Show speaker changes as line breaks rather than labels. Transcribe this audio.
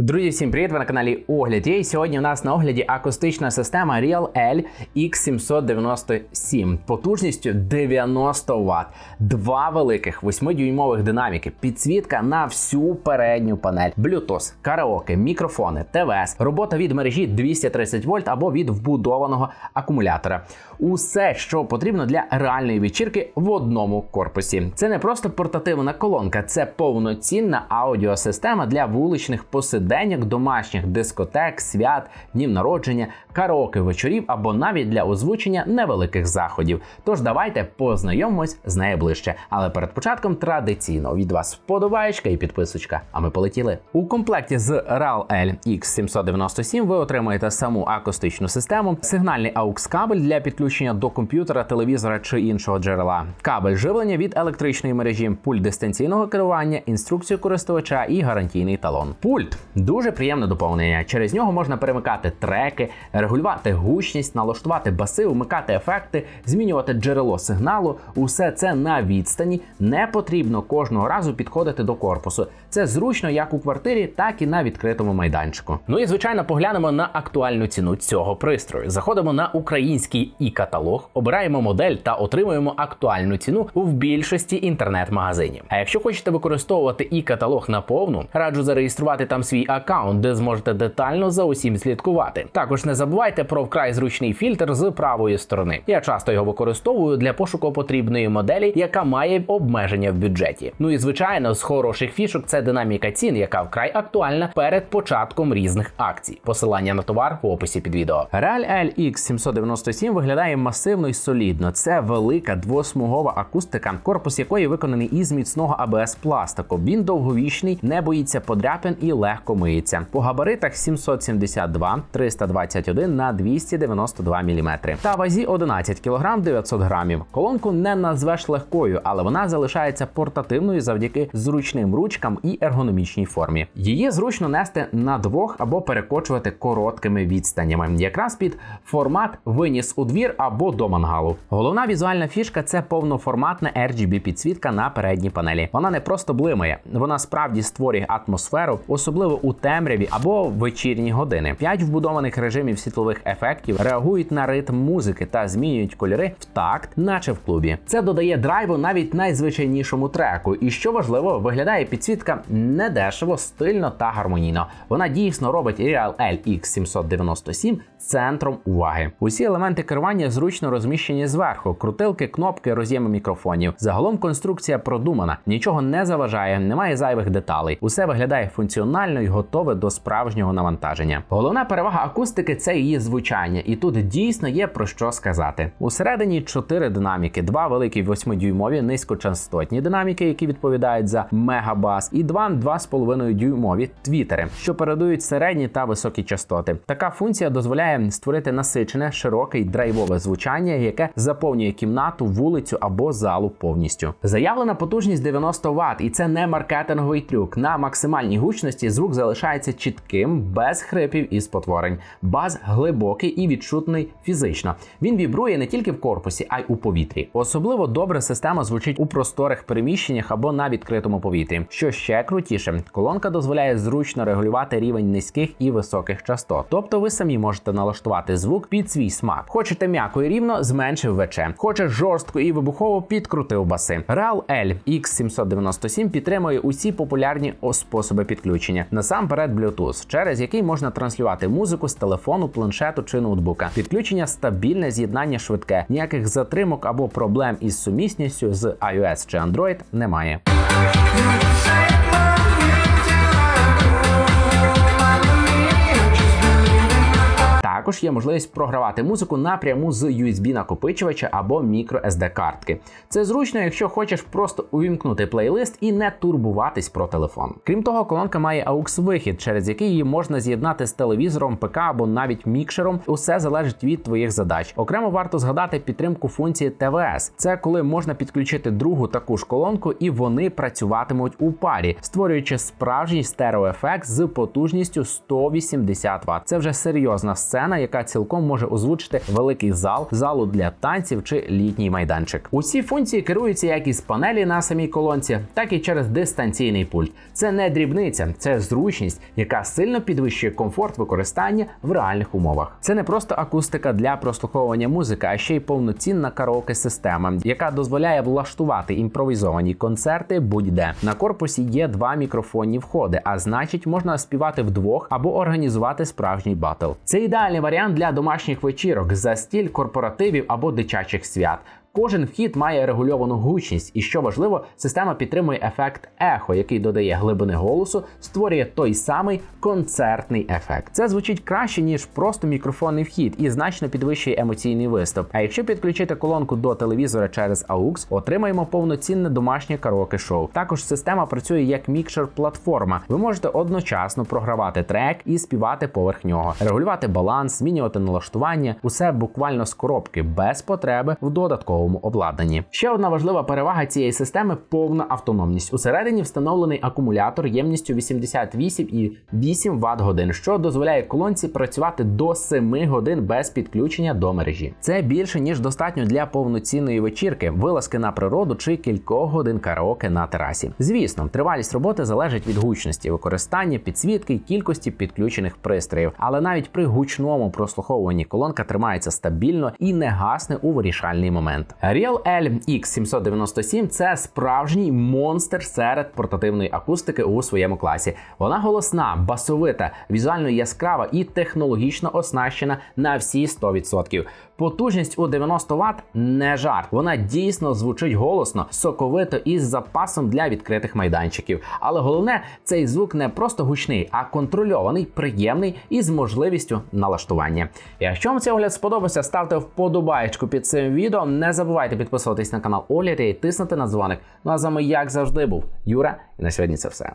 Друзі, всім привіт! Ви на каналі Огляд. є. І сьогодні у нас на огляді акустична система Real L X797 потужністю 90 Вт, два великих 8-дюймових динаміки, підсвітка на всю передню панель, Bluetooth, караоке, мікрофони, ТВС, робота від мережі 230 вольт або від вбудованого акумулятора. Усе, що потрібно для реальної вечірки в одному корпусі. Це не просто портативна колонка, це повноцінна аудіосистема для вуличних посиденьок, домашніх дискотек, свят, днів народження, караоке вечорів або навіть для озвучення невеликих заходів. Тож давайте познайомимось з нею ближче. Але перед початком традиційно від вас вподобаєчка і підписочка. А ми полетіли. У комплекті з RAL L X797 ви отримаєте саму акустичну систему, сигнальний AUX кабель для підключення до комп'ютера, телевізора чи іншого джерела, кабель живлення від електричної мережі, пульт дистанційного керування, інструкцію користувача і гарантійний талон. Пульт дуже приємне доповнення. Через нього можна перемикати треки, регулювати гучність, налаштувати баси, вмикати ефекти, змінювати джерело сигналу. Усе це на відстані. Не потрібно кожного разу підходити до корпусу. Це зручно як у квартирі, так і на відкритому майданчику. Ну і звичайно, поглянемо на актуальну ціну цього пристрою. Заходимо на український і каталог, обираємо модель та отримуємо актуальну ціну в більшості інтернет-магазинів. А якщо хочете використовувати і каталог наповну, раджу зареєструвати там свій аккаунт, де зможете детально за усім слідкувати. Також не забувайте про вкрай зручний фільтр з правої сторони. Я часто його використовую для пошуку потрібної моделі, яка має обмеження в бюджеті. Ну і звичайно, з хороших фішок це динаміка цін, яка вкрай актуальна перед початком різних акцій. Посилання на товар в описі під відео. Real L X797 виглядає масивно і солідно. Це велика двосмугова акустика, корпус якої виконаний із міцного АБС пластику. Він довговічний, не боїться подряпин і легко миється. По габаритах 772 321 на 292 мм. Та вазі 11 кг 900 грамів. Колонку не назвеш легкою, але вона залишається портативною завдяки зручним ручкам і ергономічній формі. Її зручно нести на двох або перекочувати короткими відстанями, якраз під формат виніс у двір або до мангалу. Головна візуальна фішка це повноформатна RGB підсвітка на передній панелі. Вона не просто блимає, вона справді створює атмосферу, особливо у темряві або вечірні години. П'ять вбудованих режимів світлових ефектів реагують на ритм музики та змінюють кольори в такт, наче в клубі. Це додає драйву навіть найзвичайнішому треку. І що важливо, виглядає підсвітка недешево, стильно та гармонійно. Вона дійсно робить Real L X797 центром уваги. Усі елементи керування зручно розміщені зверху: крутилки, кнопки, роз'єми мікрофонів. Загалом конструкція продумана, нічого не заважає, немає зайвих деталей. Усе виглядає функціонально і готове до справжнього навантаження. Головна перевага акустики це її звучання, і тут дійсно є про що сказати. Усередині чотири динаміки: два великі 8-дюймові низькочастотні динаміки, які відповідають за мегабас, і два 2,5 дюймові твітери, що передають середні та високі частоти. Така функція дозволяє створити насичене, широке й драйвове звучання, яке заповнює кімнату, вулицю або залу повністю. Заявлена потужність 90 Вт, і це не маркетинговий трюк. На максимальній гучності звук залишається чітким, без хрипів і спотворень. Бас глибокий і відчутний фізично. Він вібрує не тільки в корпусі, а й у повітрі. Особливо добре система звучить у просторих приміщеннях або на відкритому повітрі. Що ще крутіше, колонка дозволяє зручно регулювати рівень низьких і високих частот. Тобто ви самі можете налаштувати звук під свій смак. Хочете м'яко і рівно, зменшив ВЧ. Хочеш жорстко і вибухово, підкрутив баси. Real L X797 підтримує усі популярні способи підключення. Насамперед Bluetooth, через який можна транслювати музику з телефону, планшету чи ноутбука. Підключення стабільне, з'єднання швидке. Ніяких затримок або проблем із сумісністю з iOS чи Android немає. Також є можливість програвати музику напряму з USB накопичувача або micro SD картки. Це зручно, якщо хочеш просто увімкнути плейлист і не турбуватись про телефон. Крім того, колонка має AUX вихід, через який її можна з'єднати з телевізором, ПК або навіть мікшером. Усе залежить від твоїх задач. Окремо варто згадати підтримку функції ТВС. Це коли можна підключити другу таку ж колонку, і вони працюватимуть у парі, створюючи справжній стереоефект з потужністю 180 Вт. Це вже серйозна сцена, яка цілком може озвучити великий зал, залу для танців чи літній майданчик. Усі функції керуються як із панелі на самій колонці, так і через дистанційний пульт. Це не дрібниця, це зручність, яка сильно підвищує комфорт використання в реальних умовах. Це не просто акустика для прослуховування музики, а ще й повноцінна караоке система, яка дозволяє влаштувати імпровізовані концерти будь-де. На корпусі є два мікрофонні входи, а значить, можна співати вдвох або організувати справжній батл. Це ідеальний варіант для домашніх вечірок, застіль, корпоративів або дитячих свят. Кожен вхід має регульовану гучність, і що важливо, система підтримує ефект ехо, який додає глибини голосу, створює той самий концертний ефект. Це звучить краще ніж просто мікрофонний вхід і значно підвищує емоційний виступ. А якщо підключити колонку до телевізора через AUX, отримаємо повноцінне домашнє караоке шоу. Також система працює як мікшер-платформа. Ви можете одночасно програвати трек і співати поверх нього, регулювати баланс, змінювати налаштування, усе буквально з коробки без потреби в додатковому обладнанні. Ще одна важлива перевага цієї системи повна автономність. Усередині встановлений акумулятор ємністю 88,8 Вт годин, що дозволяє колонці працювати до 7 годин без підключення до мережі. Це більше ніж достатньо для повноцінної вечірки, вилазки на природу чи кількох годин караоке на терасі. Звісно, тривалість роботи залежить від гучності, використання, підсвітки і кількості підключених пристроїв. Але навіть при гучному прослуховуванні колонка тримається стабільно і не гасне у вирішальний момент. Real L X797 – це справжній монстр серед портативної акустики у своєму класі. Вона голосна, басовита, візуально яскрава і технологічно оснащена на всі 100%. Потужність у 90 Вт не жарт. Вона дійсно звучить голосно, соковито і з запасом для відкритих майданчиків. Але головне, цей звук не просто гучний, а контрольований, приємний і з можливістю налаштування. Якщо вам цей огляд сподобався, ставте вподобаєчку під цим відео. Не забувайте підписуватись на канал Огляд і тиснути на дзвоник. Ну а з вами, як завжди, був Юра, і на сьогодні це все.